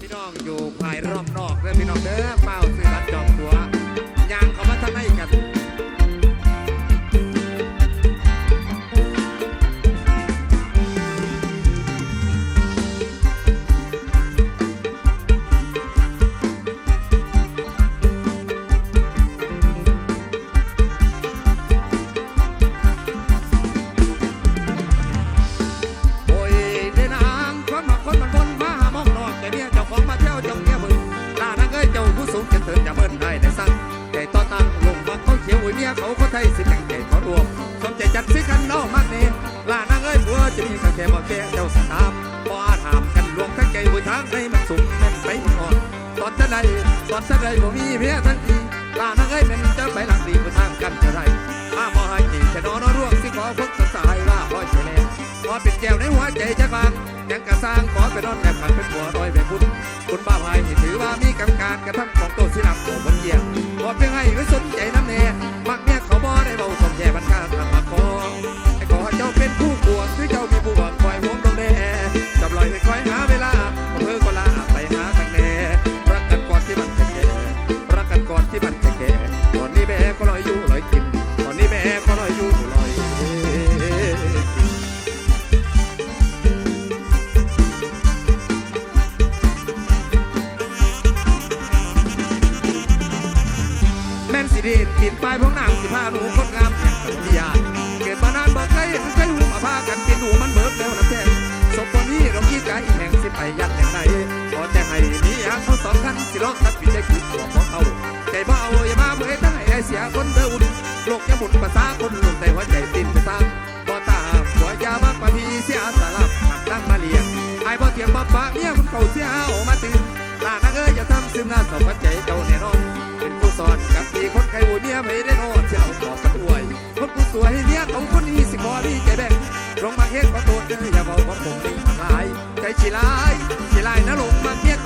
พี่น้องอยู่ภายรอบนอกเด้อพี่น้องเด้อเป้าสื่อบัตรจ ใดตอนจะใดบ่มีเพียทันทีลานังเอ้ยเป็นเจ้าไปหลังดีผู้ทางกันจะไรมาบ่ให้ดีจะนอนร่วงสิขอพกสายว่าพ่อเฉลขอเป็นแก้วในหัวใจจะฟังยังกระสร้างขอไปนอนแอบขันเป็นหัวรอยแบบคุณคุณบ้าพายนี่ถือว่ามีกำการกระทำของโตสิลับตัวบนเยี่ยง โลกจะหมุนภาษาคนลุกแต่หัวใจตินไปตามบ่ตาหัวยาบักปะพีเสียสลับหักตั้งมาเลียงไอ้บ่เถียงบ่ปะเมียคนเก่าเสียเอามาตื่นลานังเอ้ยอย่าทำซึมหน้าสองใจเจ้าแน่นอน เป็นผู้สอนกับปีคนไข้หูเนี่ยไม่ได้โน่เจ้าบอกกันด้วยคนผู้สวยเนี่ยเขาคนนี้สิบอดีใจแบ่งลงมาเฮ็ดขอโทษเด้ออย่าบอกว่าผมนี่ทำลายใจชีลายชีลายนะลงมาเฮ็ด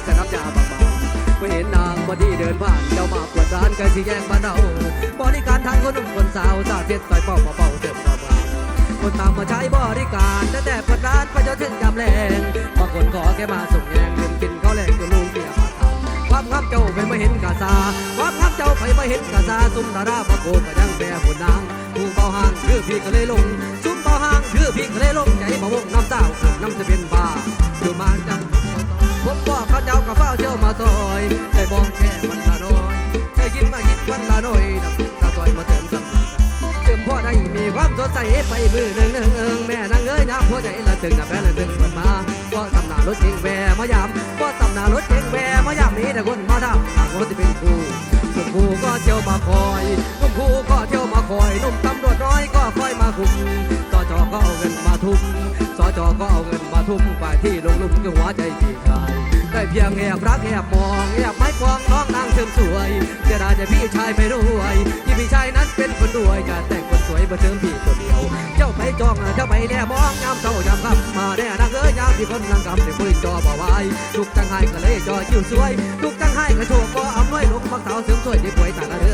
อใสๆจะน้ำยาบางๆไม่เห็นนางบอดีเดินผ่านเจ้ามาปวดร้านไกลสิแย่งบ้านเราบริการทางคนหนุ่มคนสาวสาดเจ็ดใส่เป้าเป่าเติมเบาคนตามมาใช้บริการแต่แต่เปิดร้านไปจนถึงยามแรงบางคนขอแค่มาส่งแยงลืมกินข้าวแรงจนลุงเบียร์มาทำความคับเจ้าไปไม่เห็นกาซาความคับเจ้าไปไม่เห็นกาซาซุ่มดาราพระโกก็ยังแปรหุ่นนางผู้เบาห่างคือพี่ก็เลยลงซุ่มเบาห่างคือพี่ก็เลยลงใจมาวงน้ำเต้าน้ำจะเป็นบ้า วันละน้อยน้ำตาซอยมาเติมสมผัสเติมพ่อได้มีความสดใสไปมือหนึ่งหนึ่งเอิงแม่นางเอ้ยน้ำหัวใจละตึงนะแม่ละตึงมันมาก็ตำนารถเก่งแวมายามก็ตำนารถเก่งแวมายามมีแต่คนมาทำต่างคนที่เป็นครูส่วนครูก็เที่ยวมาคอยนุ่มครูก็เที่ยวมาคอยนุ่มตำรวจน้อยก็คอยมาคุมสจก็เอาเงินมาทุ่มสจก็เอาเงินมาทุ่มฝ่ายที่ลงลุมก็หัวใจจีคายได้ เพียงแอบรักแอบมองแอบไม้ควงน้องนางเสริมสวยเสียดายแต่พี่ชายไม่รวยที่พี่ชายนั้นเป็นคนรวยจะแต่งคนสวยมาเชิมพี่คนเดียว เจ้าไปจองเจ้าไปแน่มองยามเศร้ายามค่ำมาแน่นางเอ้ยยามที่คนนางกำเป็นคนจอบ่ไหวทุกจังไห้ก็เลยจอยิ้วสวยทุกจังไห้ก็โชคก็อำนวยลงมักสาวเสริมสวยที่ป่วยตาละเ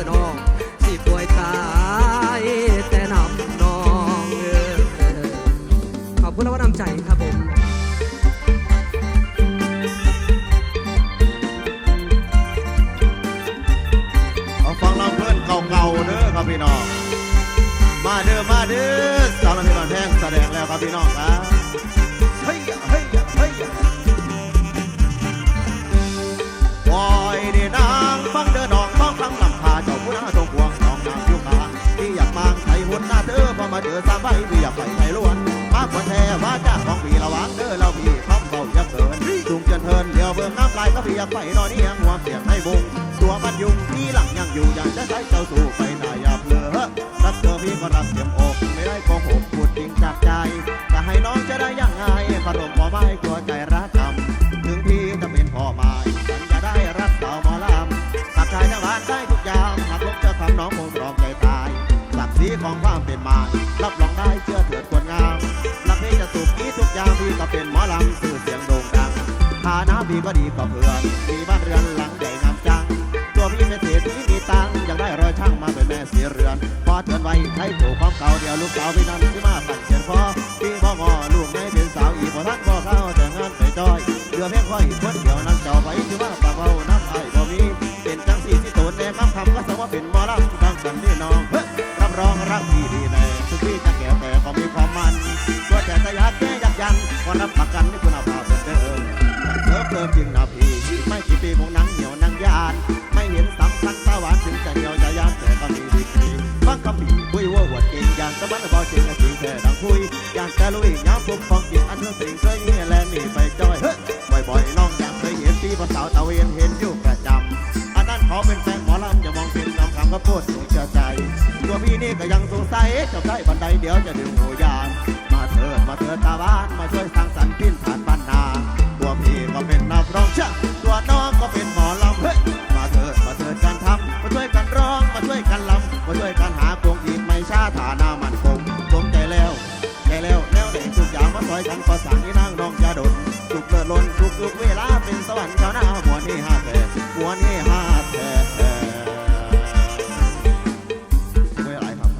ครับพี่น้องครับเฮ้ยเฮ้ยเฮ้ยปล่อยเด้นางฟังเด้อน้องฟังฟังลำพาเจ้าผู้น่าจงหวงน้องนางอยู่กลาที่อยากมางไทยหุ่นหน้าเด้อพอมาเจอสามใบที่อยากไปไทยล้วนมาคนแท้ว่าจ้าของพี่ระวังเด้อเราพี่คำเบาอย่าเกินจุงเจริญเทินเดี๋ยวเบิ่งน้ำลายก็พี่อยากไปนอนนี่ยังหัวเสียงให้บุงตัวมันยุงที่หลังยังอยู่อยากจะใช้เจ้าสู่ไปนาอย่าเพลอรักเจอพี่ก็รักเตรียมอกไม่ได้โกหก จากใจ จะให้น้องจะได้ยังไงขนมพอไม่กลัวใจรักทำถึงพี่จะเป็นพ่อไม้ฉันจะได้รักสาวหมอลำตัดใจทั้งบ้านได้ทุกอย่างหากลบจะทำน้องคงตรอมใจตายศักดิ์ศรีของความเป็นม้รับรองได้เชื่อเถิดควรงามรักพี่จะสุขนี้ทุกอย่างพี่ก็เป็นหมอลำสื่อเสียงโด่งดังฐานะพี่ก็ดีกว่าเพื่อนมีบ้านเรือน เตือนไว้ใช้ถูกของเก่าเดี๋ยวลูกสาวพี่นั่นที่มาสั่งเขียนพอพี่พ่องอลูกไม่เป็นสาวอีกพอท่านพ่อเข้าแต่งานไปจอยเดือเพียงค่อยคนเดียวนั้นเจ้าไว้ที่ว่าปากเบาน้ำไอ้บ่มีเป็นจังสีที่โตนแน่คำคำก็สว่าเป็นมอลำดังสันนี่น้องเฮ้ยรับรองรักพี่ดีแน่ทุกพี่จะแก่แต่ก็มีความมันตัวแต่ตะยักแก่ยักยันก็รับประกั งอย่างตะบันบอจริงจริงแค่ดังคุยอยากจะลุยย้ำปุ๊บฟองจริงอันเธอสิ่งเคยมีแลนนี่ไปจอยเฮ้ยบ่อยๆน้องอยากเคยเห็นพี่ภาษาตะเวนเห็นอยู่ประจำอันนั้นเขาเป็นแฟนหมอลำอย่ามองเป็นคำคำก็พูดสูงเชื่อใจ ตัวพี่นี่ก็ยังสงสัยจะใกล้บันไดเดี๋ยวจะดึงหูยานมาเถิดมาเถิดตาบ้านมาช่วยสร้างสรรค์พินผ่านบ้านนาตัวพี่ก็เป็นนักร้องเชื่อ น้องจะดนทุกเลิศล้นทุกยุกเวลาเป็นสวรรค์ชาวนาหัวนี่ห้าแท้หัวนี่ห้าแท้ไม่อะไรครับ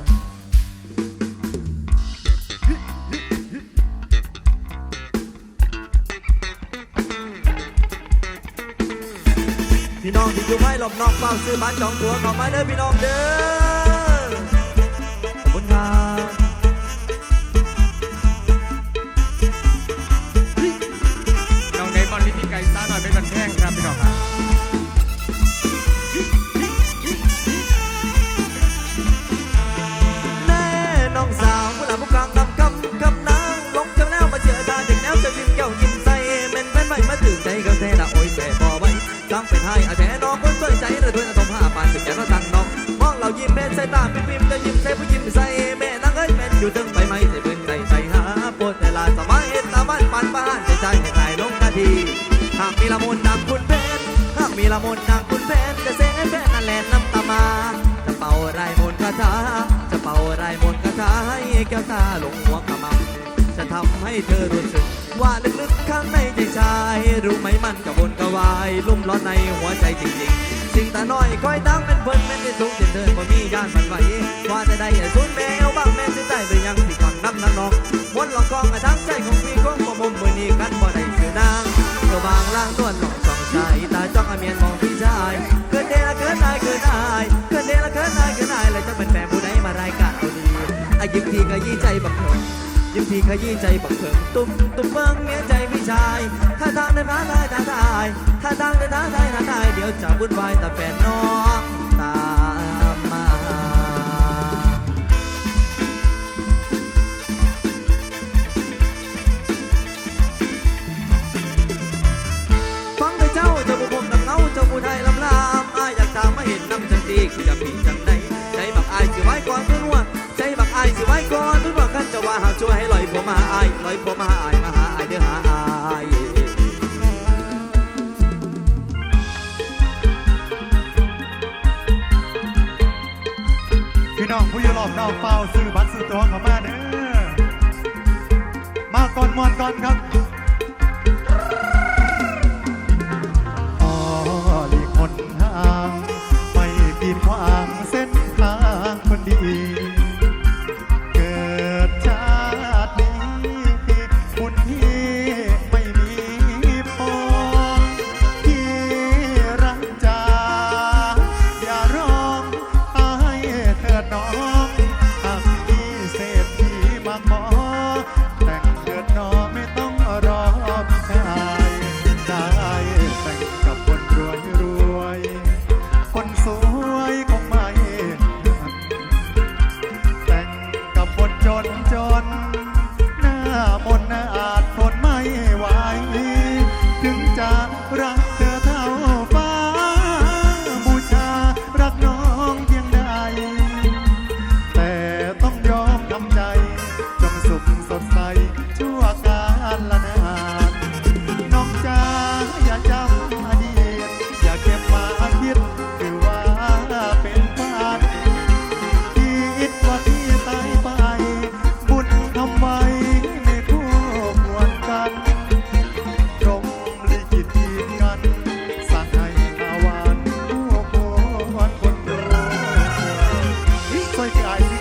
พี่น้องที่อยู่ไม่หลบนอกเฝ้าซื้อบ้านจองตัวเข้ามาเด้อพี่น้องเด้อ เป็นให้อาแท้น้องคนสวยใจเลยด้วยอารมณ์ห้าปานสุดแก่ก็ตั้งน้องมองเรายิ้มแม่ใส่ตาเป็นพิมพ์จะยิ้มใส่ผู้ยิ้มใส่แม่นางเอ้ยแม่อยู่ตึงไปไหมใส่ปืนใส่ใจหาปวดแต่ลาสมัยตาบ้านปานบ้านใจใจให้ใครลงนาทีหากมีละมุนดังคุณเพนหากมีละมุนดังคุณเพนจะเซ็งให้แฟนนั่นแหละน้ำตามาจะเป่าไรมนต์คาถาจะเป่าไรมนต์คาถาให้แก้วตาลงหัวกระมังจะทำให้เธอรู้สึก ว่าลึกๆข้างในใจชาย รู้ไหมมันกระวนกระวาย ลุ่มร้อนในหัวใจจริงๆ สิ่งตาน้อยคอยตั้งเป็นเพิ่นแม่นที่ทุกเดินเดินบ่มีย่านมันไหวว่าจะได้สูญแมวบ้างแม่สิได้หรือยังที่ฟังน้ำนางนองมวนหลอกกองกระทั้งใจของพี่ของบ่มุมมือนี้กันบ่ได้คือนางเจ้าบางล่างนวลหลอกสองใจตาจ้องอาเมียนมองพี่ชายเกิดเดละเกิดนายเกิดนายเกิดเดละเกิดนายเกิดนายแล้วจะเป็นแฟนผู้ใดมารายการเอาดีไอ้ยิ้มทีก็ยี่ใจบักเถิง ยิ้มทีขยี้ใจบักเถิงตุ้มตุ้มเบิ้งเมียใจพี่ชาย ถ้าทางเดินท้าทายท้าทายถ้าทางเดินท้าทายท้าทายเดี๋ยวจะวุ่นวายแต่แฟนน้องตามมาฟังไปเจ้าเจ้าบุพมดำเงาเจ้าผู้ไทยลำลามอายอยากตามมาเห็นน้ำจังตีคือจะปีจัง ว่าหาช่วยให้ลอยผมมาไอ้ลอยผมมาไอ้มาหาไอ้เด้อหาไอ้พี่น้องผู้ยู่รอบนอกเฝ้าซื้อบัตรซื้อตัวเข้ามาเด้อมาก่อนมวนก่อนครับ Yeah.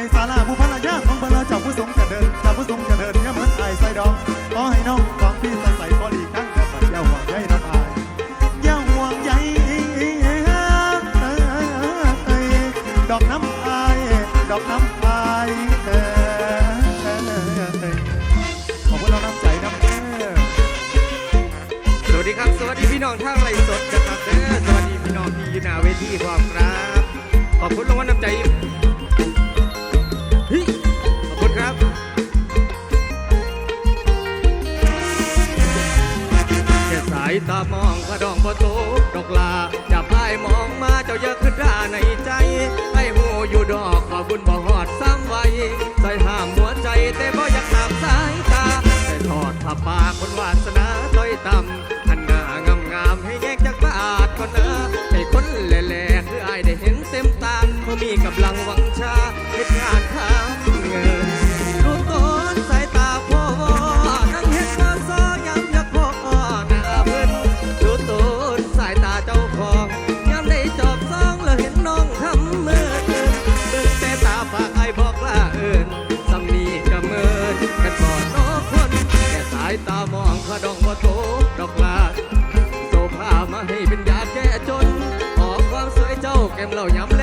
my son. กมเหล่าย้ำ